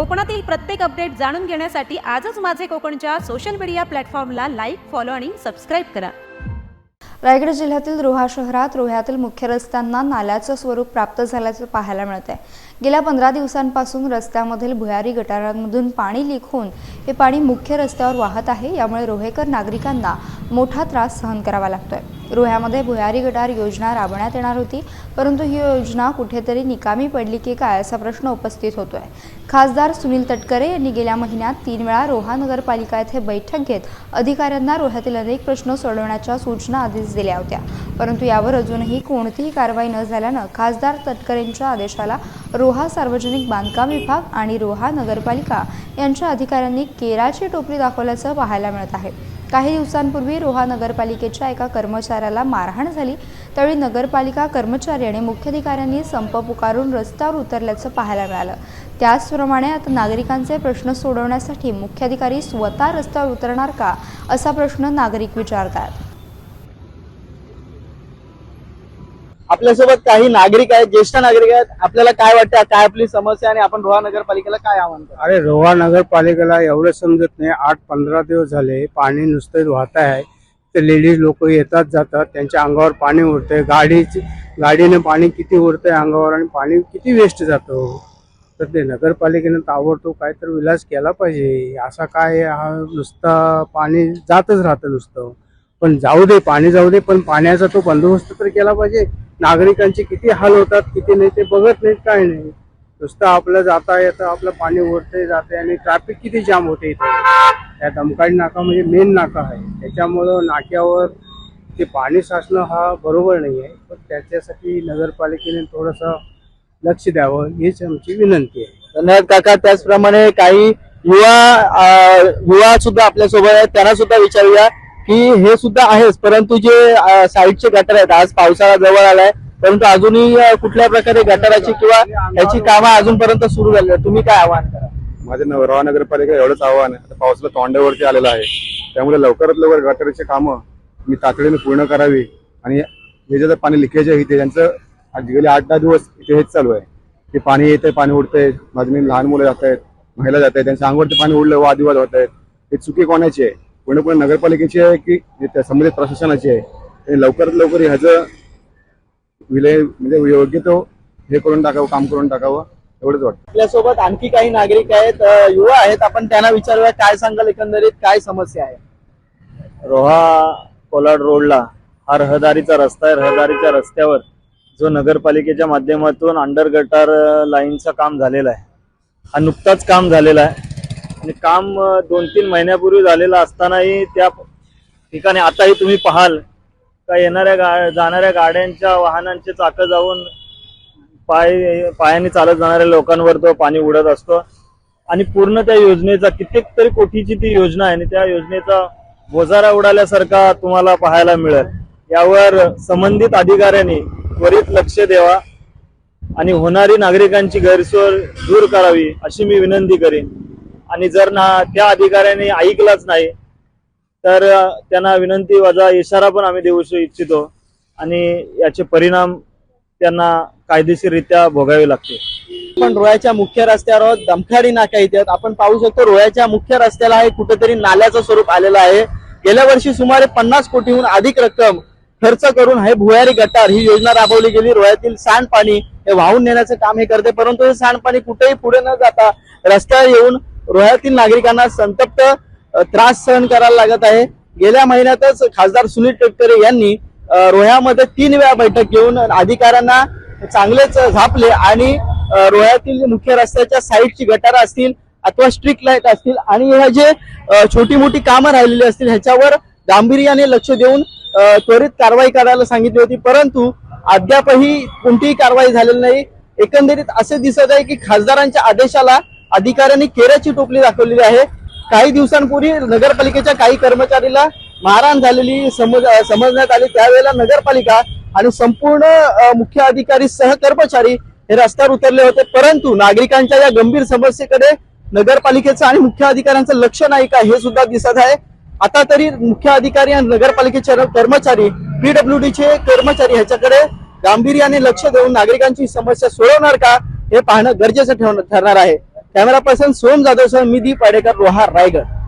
कोकणातील प्रत्येक अपडेट जाणून घेण्यासाठी आजच माझे कोकणच्या सोशल मीडिया प्लॅटफॉर्मला लाईक फॉलो आणि सबस्क्राईब करा. रायगड जिल्ह्यातील रोहा शहरात रोह्यातील मुख्य रस्त्यांना नाल्याचं स्वरूप प्राप्त झाल्याचं पाहायला मिळत आहे गेल्या पंधरा दिवसांपासून रस्त्यामधील भुयारी गटारांमधून पाणी लीक होऊन हे पाणी मुख्य रस्त्यावर वाहत आहे यामुळे रोहेकर नागरिकांना मोठा त्रास सहन करावा लागतोय. रोह्यामध्ये भुयारी गटार योजना राबवण्यात येणार होती परंतु ही योजना कुठेतरी निकामी पडली की काय असा प्रश्न उपस्थित होतोय. खासदार सुनील तटकरे यांनी गेल्या महिन्यात तीन वेळा रोहा नगरपालिका येथे बैठक घेत अधिकाऱ्यांना रोह्यातील अनेक प्रश्न सोडवण्याच्या सूचना आधीच दिल्या होत्या. परंतु यावर अजूनही कोणतीही कारवाई न झाल्यानं खासदार तटकरेंच्या आदेशाला रोहा सार्वजनिक बांधकाम विभाग आणि रोहा नगरपालिका यांच्या अधिकाऱ्यांनी केराची टोपली दाखवल्याचं पाहायला मिळत आहे. काही दिवसांपूर्वी रोहा नगरपालिकेच्या एका कर्मचाऱ्याला मारहाण झाली. त्यावेळी नगरपालिका कर्मचारी आणि मुख्याधिकाऱ्यांनी संप पुकारून रस्त्यावर उतरल्याचं पाहायला मिळालं. त्याचप्रमाणे आता नागरिकांचे प्रश्न सोडवण्यासाठी मुख्याधिकारी स्वतः रस्त्यावर उतरणार का? असा प्रश्न नागरिक विचारतात. आपल्यासोबत काही नागरिक आहेत ज्येष्ठ नागरिक आहेत. आपल्याला काय वाटतं काय आपली समस्या आणि आपण रोहा नगरपालिकेला काय आव्हान अरे रोहा नगरपालिकेला एवढं समजत नाही. आठ पंधरा दिवस झाले पाणी नुसतं वाहत आहे ते लेडीज लोक येतात जातात. त्यांच्या अंगावर पाणी उरतंय गाडीची गाडीने पाणी किती उरतंय अंगावर आणि पाणी किती वेस्ट जातं? तर ते नगरपालिकेनं ताबडतोब काहीतरी विलास केला पाहिजे. असा काय हा नुसता पाणी जातच राहतं नुसतं. पण जाऊ दे पाणी जाऊ दे पण पाण्याचा तो बंदोबस्त तर केला पाहिजे. नागरिकांचे किती हाल होतात किती नाही ते बघत नाहीत काय नाही. नुसतं आपलं जाता येतं आपलं पाणी ओढते जाते आणि ट्रॅफिक किती जाम होते इथे. त्या दमकाळी नाका म्हणजे मेन नाका आहे. त्याच्यामुळं नाक्यावर ते पाणी साचणं हा बरोबर नाही आहे पण त्याच्यासाठी नगरपालिकेने थोडंसं लक्ष द्यावं हीच आमची विनंती आहे. धन्यवाद काका. त्याचप्रमाणे काही युवा युवा सुद्धा आपल्यासोबत आहेत त्यांना सुद्धा विचारूया. की हे सुद्धा आहेच परंतु जे साईडचे गटर आहेत आज पावसाळा जवळ आलाय परंतु अजूनही कुठल्या प्रकारे गटाराची किंवा याची कामं अजूनपर्यंत सुरू झाली तुम्ही काय आव्हान करा? माझे नवरा नगरपालिका एवढंच आव्हान आहे. आता पावसाला तोंडावरती आलेलं आहे. त्यामुळे लवकरात लवकर गटारीची कामं मी तातडीने पूर्ण करावी. आणि हे जे पाणी लिकेज आहे इथे त्यांचं आज गेले आठ दहा दिवस इथे हेच चालू आहे. की पाणी येतंय पाणी उडतंय माझी लहान मुलं जात आहेत महिला जात आहेत त्यांच्या अंगवरती पाणी उडलं वादविवाद होत आहेत हे चुकी कोणाची आहे? पूर्णपणे नगरपालिकेची आहे की ते संबंधित प्रशासनाची आहे आणि लवकरात लवकर ह्याचं विलय म्हणजे योग्य तो हे करून टाकावं काम करून टाकावं एवढंच वाटतं. आपल्यासोबत आणखी काही नागरिक आहेत युवा आहेत. आपण त्यांना विचारूया काय सांगाल एकंदरीत? काय समस्या आहे? रोहा कोलाड रोडला हा रहदारीचा रस्ता आहे. रहदारीच्या रस्त्यावर जो नगरपालिकेच्या माध्यमातून अंडर गटार लाईनचं काम झालेलं आहे. हा नुकताच काम झालेला आहे. आणि काम दोन तीन महिन्यापूर्वी झालेलं असतानाही त्या ठिकाणी आताही तुम्ही पाहाल का येणाऱ्या गा जाणाऱ्या गाड्यांच्या वाहनांचे चाकं जाऊन पाय पायाने चालत जाणाऱ्या लोकांवर तो पाणी उडत असतो. आणि पूर्ण त्या योजनेचा कित्येक तरी कोटीची ती योजना आहे आणि त्या योजनेचा बोजारा उडाल्यासारखा तुम्हाला पाहायला मिळेल. यावर संबंधित अधिकाऱ्यांनी त्वरित लक्ष द्यावा आणि होणारी नागरिकांची गैरसोय दूर करावी अशी मी विनंती करेन. आणि जर ना त्या अधिकाऱ्याने ऐकलाच नाही तर त्यांना विनंती वजा इशारा पण आम्ही देऊ इच्छितो. आणि याचे परिणाम त्यांना कायदेशीररित्या भोगावे लागते आपण रोयाच्या मुख्य रस्त्यावर आहोत. दमखाडी नाका इथे आपण पाहू शकतो रोयाच्या मुख्य रस्त्याला हे कुठेतरी नाल्याचं स्वरूप आलेलं आहे. गेल्या वर्षी सुमारे पन्नास कोटीहून अधिक रक्कम खर्च करून हे भुयारी गटार ही योजना राबवली गेली. रोयातील सांडपाणी हे वाहून नेण्याचं काम हे करते परंतु हे सांडपाणी कुठेही पुढे न जाता रस्त्यावर येऊन रोह्यातील नागरिकांना संतप्त त्रास सहन करायला लागत आहे. गेल्या महिन्यातच खासदार सुनील तटकरे यांनी रोह्यामध्ये तीन वेळा बैठक घेऊन अधिकाऱ्यांना चांगलेच झापले आणि रोह्यातील मुख्य रस्त्याच्या साईडची गटारं असतील अथवा स्ट्रीट लाइट असतील आणि ह्या जे छोटी मोठी कामं राहिलेली असतील ह्याच्यावर गांभीर्याने लक्ष देऊन त्वरित कारवाई करायला सांगितली होती. परंतु अद्यापही कोणतीही कारवाई झालेली नाही. एकंदरीत असे दिसत आहे की खासदारांच्या आदेशाला अधिकाऱ्यांनी केऱ्याची टोपली दाखवलेली आहे. काही दिवसांपूर्वी नगरपालिकेच्या काही कर्मचारीला मारहाण झालेली समज समजण्यात आली. त्यावेळेला नगरपालिका आणि संपूर्ण मुख्य अधिकारी सह कर्मचारी हे रस्त्यावर उतरले होते. परंतु नागरिकांच्या या गंभीर समस्येकडे नगरपालिकेचं आणि मुख्य अधिकाऱ्यांचं लक्ष नाही का हे सुद्धा दिसत आहे. आता तरी मुख्य अधिकारी आणि नगरपालिकेचे कर्मचारी पीडब्ल्यू चे कर्मचारी ह्याच्याकडे गांभीर्याने लक्ष देऊन नागरिकांची समस्या सोडवणार का हे पाहणं गरजेचं ठेवणं ठरणार आहे. Camera person Som Jadhav sir मी दीप पाडेकर रोहा रायगड.